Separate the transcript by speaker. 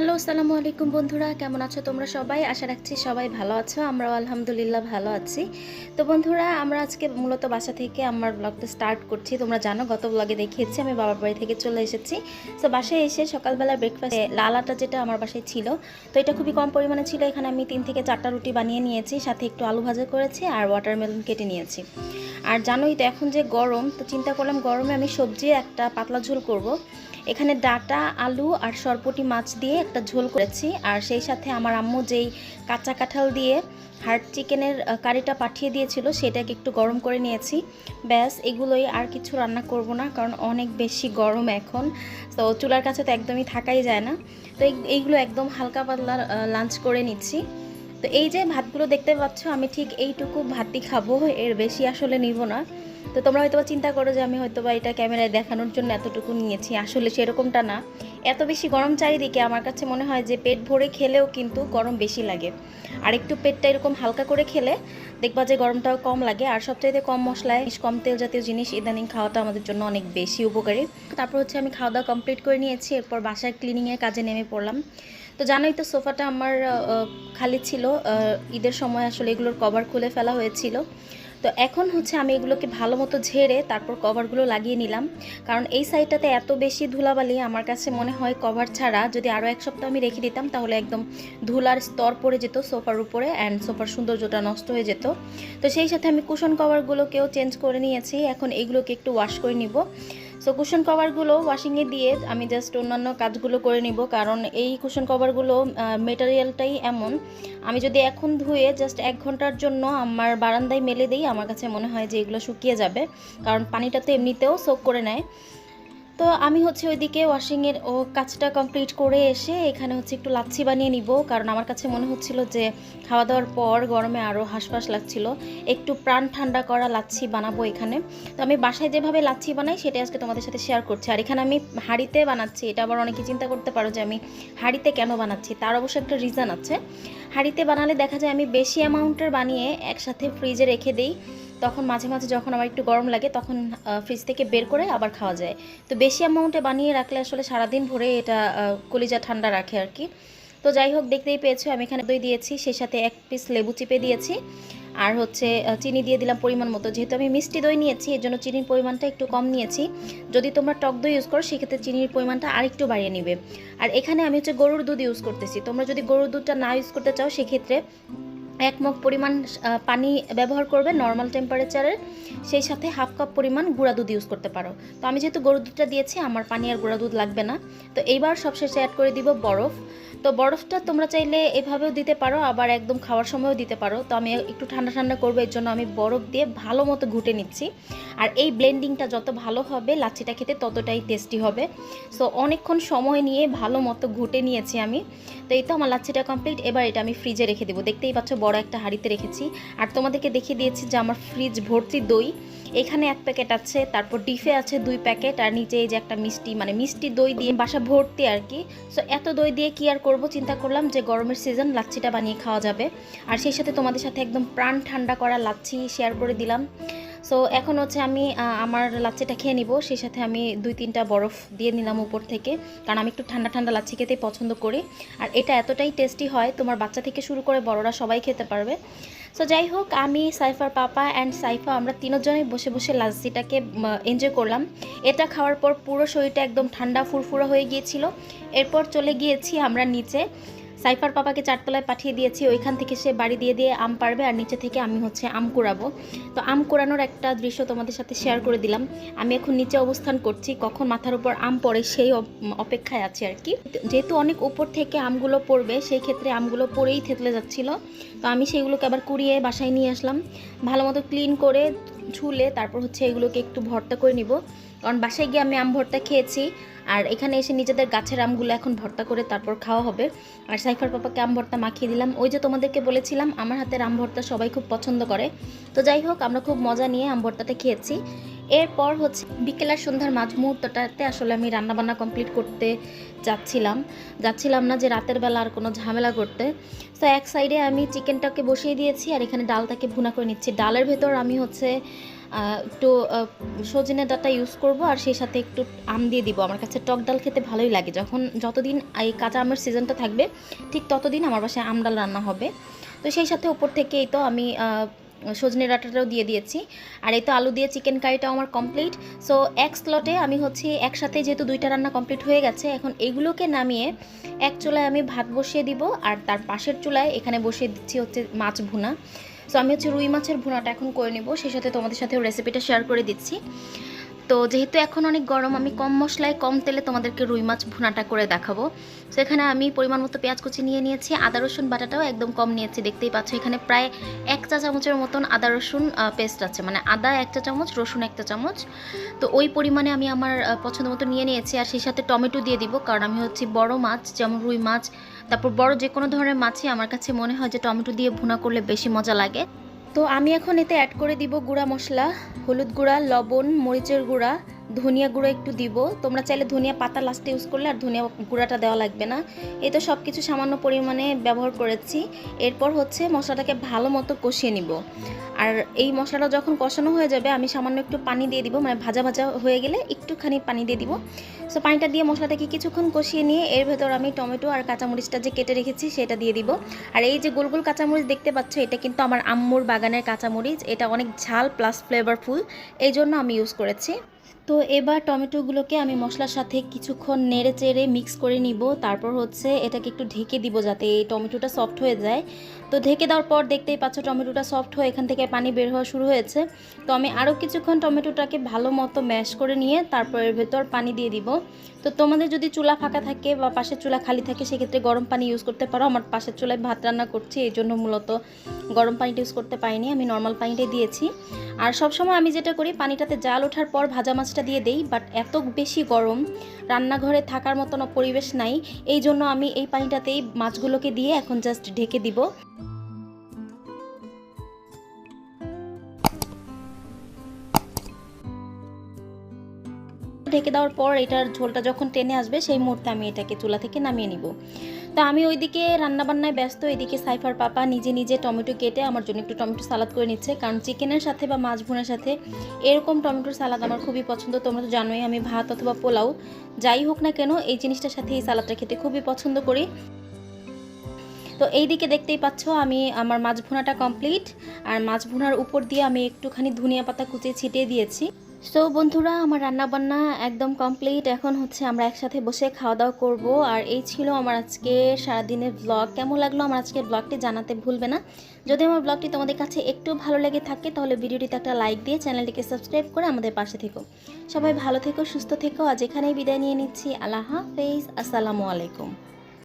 Speaker 1: Hello, আসসালামু আলাইকুম বন্ধুরা, কেমন আছো তোমরা সবাই? আশা রাখছি সবাই ভালো আছো, আমরাও আলহামদুলিল্লাহ ভালো আছি। তো বন্ধুরা, আমরা আজকে মূলত বাসা থেকে আমার ব্লগটা স্টার্ট করছি। তোমরা জানো, গত ব্লগে দেখিয়েছি, আমি বাবার বাড়ি থেকে চলে এসেছি। তো বাসায় এসে সকালবেলা ব্রেকফাস্টে লাল আটা যেটা আমার বাসায় ছিল, তো এটা খুবই কম পরিমাণে ছিল। এখানে আমি তিন থেকে চারটা রুটি বানিয়ে নিয়েছি, সাথে একটু আলু ভাজা করেছি আর ওয়াটারমেলন কেটে নিয়েছি। আর জানোই তো, এখন যে গরম, তো চিন্তা করলাম গরমে আমি সবজি একটা পাতলা ঝোল করব। এখানে ডাটা, আলু আর সরপটি মাছ দিয়ে একটা ঝোল করেছি। আর সেই সাথে আমার আম্মু যেই কাঁচা কাঁঠাল দিয়ে হার্ড চিকেনের কারিটা পাঠিয়ে দিয়েছিল, সেটাকে একটু গরম করে নিয়েছি। ব্যাস, এগুলোই আর কিছু রান্না করব না, কারণ অনেক বেশি গরম এখন। তো চুলার কাছে তো একদমই থাকাই যায় না। তো এই- এইগুলো একদম হালকা পাতলা লাঞ্চ করে নিচ্ছি। তো এই যে ভাতগুলো দেখতে পাচ্ছ, আমি ঠিক এইটুকু ভাতই খাব, এর বেশি আসলে নিব না। তো তোমরা হয়তো চিন্তা করো যে আমি হয়তো বা এটা ক্যামেরায় দেখানোর জন্য এতটুকু নিয়েছি। আসলে সেরকমটা না। এত বেশি গরম চারিদিকে আমার কাছে মনে হয় যে পেট ভরে খেলেও কিন্তু গরম বেশি লাগে। আর একটু পেটটা এরকম হালকা করে খেলে দেখবা যে গরমটাও কম লাগে। আর সবচাইতে কম মশলায় কম তেল জাতীয় জিনিস ইদানিং খাওয়াটা আমাদের জন্য অনেক বেশি উপকারী। তারপর হচ্ছে আমি খাওয়া দাওয়া কমপ্লিট করে নিয়েছি। এরপর বাসার ক্লিনিংয়ের কাজে নেমে পড়লাম। তো জানোই তো সোফাটা আমার খালি ছিল। ঈদের সময় আসলে এগুলোর কভার খুলে ফেলা হয়েছিল। তো এখন হচ্ছে আমি এগুলোকে ভালো মতো ঝেড়ে তারপর কভারগুলো লাগিয়ে নিলাম। কারণ এই সাইডটাতে এত বেশি ধুলাবালি আমার কাছে মনে হয় কভার ছাড়া যদি আরও এক সপ্তাহ আমি রেখে দিতাম তাহলে একদম ধুলার স্তর পড়ে যেত সোফার উপরে অ্যান্ড সোফার সৌন্দর্যটা নষ্ট হয়ে যেত। তো সেই সাথে আমি কুশন কভারগুলোকেও চেঞ্জ করে নিয়েছি। এখন এগুলোকে একটু ওয়াশ করে নিব। সো কুশন কভারগুলো ওয়াশিংয়ে দিয়ে আমি জাস্ট অন্যান্য কাজগুলো করে নিব। কারণ এই কুশন কভারগুলো মেটেরিয়ালটাই এমন। আমি যদি এখন ধুয়ে জাস্ট এক ঘণ্টার জন্য আমার বারান্দায় মেলে দিই, আমার কাছে মনে হয় যে এগুলো শুকিয়ে যাবে। কারণ পানিটা তো এমনিতেও সোক করে নেয়। তো আমি হচ্ছে ওইদিকে ওয়াশিংয়ের ও কাজটা কমপ্লিট করে এসে এখানে হচ্ছে একটু লাচ্ছি বানিয়ে নিব। কারণ আমার কাছে মনে হচ্ছিল যে খাওয়া দাওয়ার পর গরমে আরও হাঁসফাঁস লাগছিল। একটু প্রাণ ঠান্ডা করা লাচ্ছি বানাবো এখানে। তো আমি বাসায় যেভাবে লাচ্ছি বানাই সেটা আজকে তোমাদের সাথে শেয়ার করছি। আর এখানে আমি হাঁড়িতে বানাচ্ছি। এটা আবার অনেকে চিন্তা করতে পারো যে আমি হাঁড়িতে কেন বানাচ্ছি? তার অবশ্য একটা রিজন আছে। হাঁড়িতে বানালে দেখা যায় আমি বেশি অ্যামাউন্টের বানিয়ে একসাথে ফ্রিজে রেখে দিই। তখন মাঝে মাঝে যখন আমার একটু গরম লাগে তখন ফ্রিজ থেকে বের করে আবার খাওয়া যায়। তো বেশি অ্যামাউন্টে বানিয়ে রাখলে আসলে সারাদিন ভরে এটা কলিজা ঠান্ডা রাখে আর কি। তো যাই হোক, দেখতেই পেয়েছ, আমি এখানে দই দিয়েছি, সেই সাথে এক পিস লেবু চিপে দিয়েছি। আর হচ্ছে চিনি দিয়ে দিলাম পরিমাণ মতো। যেহেতু আমি মিষ্টি দই নিয়েছি, এর জন্য চিনির পরিমাণটা একটু কম নিয়েছি। যদি তোমরা টক দই ইউজ করো, সেক্ষেত্রে চিনির পরিমাণটা আরেকটু বাড়িয়ে নিবে। আর এখানে আমি হচ্ছে গরুর দুধ ইউজ করতেছি। তোমরা যদি গরুর দুধটা না ইউজ করতে চাও, সেক্ষেত্রে এক মগ পরিমাণ পানি ব্যবহার করবে নর্মাল টেম্পারেচারের সেই সাথে হাফ কাপ পরিমাণ গুঁড়া দুধ ইউজ করতে পারো। তো আমি যেহেতু গরুর দুধটা দিয়েছি, আমার পানি আর গুঁড়া দুধ লাগবে না। তো এইবার সবশেষে অ্যাড করে দিব বরফ। তো বরফটা তোমরা চাইলে এভাবেও দিতে পারো, আবার একদম খাওয়ার সময়ও দিতে পারো। তো আমি একটু ঠান্ডা ঠান্ডা করব, এর জন্য আমি বরফ দিয়ে ভালো মতো ঘুটে নিচ্ছি। আর এই ব্লেন্ডিংটা যত ভালো হবে, লাচ্ছিটা খেতে ততটাই টেস্টি হবে। সো অনেকক্ষণ সময় নিয়ে ভালো মতো ঘুটে নিয়েছি আমি। তো এই তো আমার লাচ্ছিটা কমপ্লিট এবার এটা আমি ফ্রিজে রেখে দেবো। দেখতেই পাচ্ছ বড় একটা হাঁড়িতে রেখেছি। আর তোমাদেরকে দেখিয়ে দিয়েছি যে আমার ফ্রিজ ভর্তি দই। এখানে এক প্যাকেট আছে, তারপর ডিফে আছে দুই প্যাকেট আর নিচে এই যে একটা মিষ্টি মানে মিষ্টি দই দিয়ে বাসা ভর্তি আর কি। সো এত দই দিয়ে কি আর করব? চিন্তা করলাম যে গরমের সিজন লাচ্ছিটা বানিয়ে খাওয়া যাবে। আর সেই সাথে তোমাদের সাথে একদম প্রাণ ঠান্ডা করা লাচ্ছি শেয়ার করে দিলাম। সো এখন হচ্ছে আমি আমার লাচ্ছিটা খেয়ে নিব। সেই সাথে আমি দুই তিনটা বরফ দিয়ে নিলাম উপর থেকে। কারণ আমি একটু ঠান্ডা ঠান্ডা লাচ্ছি খেতে পছন্দ করি। আর এটা এতটাই টেস্টি হয়, তোমার বাচ্চা থেকে শুরু করে বড়রা সবাই খেতে পারবে। সো যাই হোক, আমি সাইফার পাপা অ্যান্ড সাইফা, আমরা তিনজনই বসে বসে লাচ্ছিটাকে এনজয় করলাম। এটা খাওয়ার পর পুরো শরীরটা একদম ঠান্ডা ফুরফুরা হয়ে গিয়েছিল। এরপর চলে গিয়েছি আমরা নিচে। সাইফার পাপাকে চারতলায় পাঠিয়ে দিয়েছি, ওইখান থেকে সে বাড়ি দিয়ে দিয়ে আম পারবে আর নিচে থেকে আমি হচ্ছে আম কুড়াবো। তো আম কুড়ানোর একটা দৃশ্য তোমাদের সাথে শেয়ার করে দিলাম। আমি এখন নিচে অবস্থান করছি, কখন মাথার উপর আম পড়ে সেই অপেক্ষায় আছে আর কি। যেহেতু অনেক উপর থেকে আমগুলো পড়বে, সেই ক্ষেত্রে আমগুলো পড়েই থেতলে যাচ্ছিল। তো আমি সেইগুলোকে আবার কুড়িয়ে বাসায় নিয়ে আসলাম। ভালো মতো ক্লিন করে ঝুলে তারপর হচ্ছে এগুলোকে একটু ভর্তা করে নিব। কারণ বাসায় গিয়ে আমি আম ভর্তা খেয়েছি, আর এখানে এসে নিজেদের গাছের আমগুলো এখন ভর্তা করে তারপর খাওয়া হবে। আর সাইফার পাপাকে আম ভর্তা মাখিয়ে দিলাম। ওই যে তোমাদেরকে বলেছিলাম, আমার হাতের আম ভর্তা সবাই খুব পছন্দ করে। তো যাই হোক, আমরা খুব মজা নিয়ে আম ভর্তাটা খেয়েছি। এরপর হচ্ছে বিকেল আর সন্ধ্যার মাঝ মুহূর্তটাতে আসলে আমি রান্নাবান্না কমপ্লিট করতে যাচ্ছিলাম। যাচ্ছিলাম না যে রাতের বেলা আর কোনো ঝামেলা করতে। তো এক সাইডে আমি চিকেনটাকে বসিয়ে দিয়েছি, আর এখানে ডালটাকে ভুনা করে নিচ্ছি। ডালের ভেতর আমি হচ্ছে একটু সজনে ডাটা ইউজ করব আর সেই সাথে একটু আম দিয়ে দিব। আমার কাছে টক ডাল খেতে ভালোই লাগে। যখন, যতদিন এই কাঁচা আমের সিজনটা থাকবে, ঠিক ততদিন আমার বাসায় আম ডাল রান্না হবে। তো সেই সাথে ওপর থেকেই তো আমি সজনে ডাঁটাটাও দিয়ে দিয়েছি। আর এই তো আলু দিয়ে চিকেন কারিটাও আমার কমপ্লিট সো এক স্লটে আমি হচ্ছে একসাথে যেহেতু দুইটা রান্না কমপ্লিট হয়ে গেছে, এখন এগুলোকে নামিয়ে এক চুলায় আমি ভাত বসিয়ে দিব। আর তার পাশের চুলায় এখানে বসিয়ে দিচ্ছি হচ্ছে মাছ ভুনা। সো আমি হচ্ছে রুই মাছের ভুনাটা এখন করে নেব। সেই সাথে তোমাদের সাথে রেসিপিটা শেয়ার করে দিচ্ছি। তো যেহেতু এখন অনেক গরম, আমি কম মশলায় কম তেলে তোমাদেরকে রুই মাছ ভুনাটা করে দেখাবো। তো এখানে আমি পরিমাণ মতো পেঁয়াজ কুচি নিয়ে নিয়েছি, আদা, রসুন বাটাটাও একদম কম নিয়েছি, দেখতেই পাচ্ছ এখানে প্রায় এক চা চামচের মতন আদা, রসুন পেস্ট আছে মানে আদা এক চা চামচ, রসুন এক চা চামচ। তো ওই পরিমাণে আমি আমার পছন্দ মতো নিয়ে নিয়েছি আর সেই সাথে টমেটো দিয়ে দিব, কারণ আমি হচ্ছি বড় মাছ, যেমন রুই মাছ, তারপর বড় যে কোনো ধরনের মাছই আমার কাছে মনে হয় যে টমেটো দিয়ে ভুনা করলে বেশি মজা লাগে। তো আমি এখন এতে অ্যাড করে দিব গুঁড়া মশলা হলুদ গুঁড়া লবণ মরিচের গুঁড়া ধনিয়া গুঁড়ো একটু দিব। তোমরা চাইলে ধনিয়া পাতা লাস্টে ইউজ করলে আর ধনিয়া গুঁড়াটা দেওয়া লাগবে না। এই তো সব কিছু সামান্য পরিমাণে ব্যবহার করেছি। এরপর হচ্ছে মশলাটাকে ভালো মতো কষিয়ে নিব। আর এই মশলাটা যখন কষানো হয়ে যাবে, আমি সামান্য একটু পানি দিয়ে দিব মানে ভাজা ভাজা হয়ে গেলে একটুখানি পানি দিয়ে দিব। সো পানিটা দিয়ে মশলাটাকে কিছুক্ষণ কষিয়ে নিয়ে এর ভেতর আমি টমেটো আর কাঁচামরিচটা যে কেটে রেখেছি, সেটা দিয়ে দিব। আর এই যে গোল গোল কাঁচামরিচ দেখতে পাচ্ছ, এটা কিন্তু আমার আম্মুর বাগানের কাঁচামরিচ। এটা অনেক ঝাল প্লাস ফ্লেভারফুল এই জন্য আমি ইউজ করেছি। তো এবার টমেটোগুলোকে আমি মশলার সাথে কিছুক্ষণ নেড়ে চেড়ে মিক্স করে নিব। তারপর হচ্ছে এটাকে একটু ঢেকে দিব যাতে এই টমেটোটা সফট হয়ে যায়। তো ঢেকে দেওয়ার পর দেখতেই পাচ্ছ টমেটোটা সফট হয়ে এখান থেকে পানি বের হওয়া শুরু হয়েছে। তো আমি আরও কিছুক্ষণ টমেটোটাকে ভালো মতো ম্যাশ করে নিয়ে তারপর এর ভেতর পানি দিয়ে দিব। তো তোমাদের যদি চুলা ফাঁকা থাকে বা পাশের চুলা খালি থাকে, সেক্ষেত্রে গরম পানি ইউজ করতে পারো। আমার পাশের চুলায় ভাত রান্না করছি, এই জন্য মূলত গরম পানিটা ইউজ করতে পারিনি। আমি নর্মাল পানিটাই দিয়েছি। আর সবসময় আমি যেটা করি, পানিটাতে জাল ওঠার পর ভাজা মাছটা দিয়ে দেই বাট এত বেশি গরম, রান্নাঘরে থাকার মতন পরিবেশ নাই। এই জন্য আমি এই পানিটাতেই মাছগুলোকে দিয়ে এখন জাস্ট ঢেকে দিব। ঢেকে দেওয়ার পর এটার ঝোলটা যখন টেনে আসবে, সেই মুহূর্তে আমি এটাকে চুলা থেকে নামিয়ে নিব। তো আমি ওইদিকে রান্নাবান্নায় ব্যস্ত, এদিকে সাইফার পাপা নিজে নিজে টমেটো কেটে আমার জন্য একটু টমেটো সালাদ করে নিচ্ছে। কারণ চিকেনের সাথে বা মাছ ভুনার সাথে এরকম টমেটোর সালাদ আমার খুবই পছন্দ। তোমরা তো জানোই আমি ভাত অথবা পোলাও, যাই হোক না কেন, এই জিনিসটার সাথে এই সালাদটা খেতে খুবই পছন্দ করি। তো এই দিকে দেখতেই পাচ্ছ আমি আমার মাছ ভুনাটা কমপ্লিট। আর মাছ ভুনার উপর দিয়ে আমি একটুখানি ধনিয়া পাতা কুচিয়ে ছিটিয়ে দিয়েছি। সো বন্ধুরা, আমার রান্না বান্না একদম কমপ্লিট এখন হচ্ছে আমরা একসাথে বসে খাওয়া দাওয়া করব। আর এই ছিল আমার আজকে সারাদিনের ব্লগ কেমন লাগল আমার আজকের ব্লগটি জানাতে ভুলবে না। যদি আমার ব্লগটি তোমাদের কাছে একটু ভালো লেগে থাকে, তাহলে ভিডিওটিতে একটা লাইক দিয়ে চ্যানেলটিকে সাবস্ক্রাইব করে আমাদের পাশে থেকো। সবাই ভালো থেকো, সুস্থ থেকো। আজ এখানেই বিদায় নিয়ে নিচ্ছি। আল্লাহ হাফেজ। আসসালামু আলাইকুম।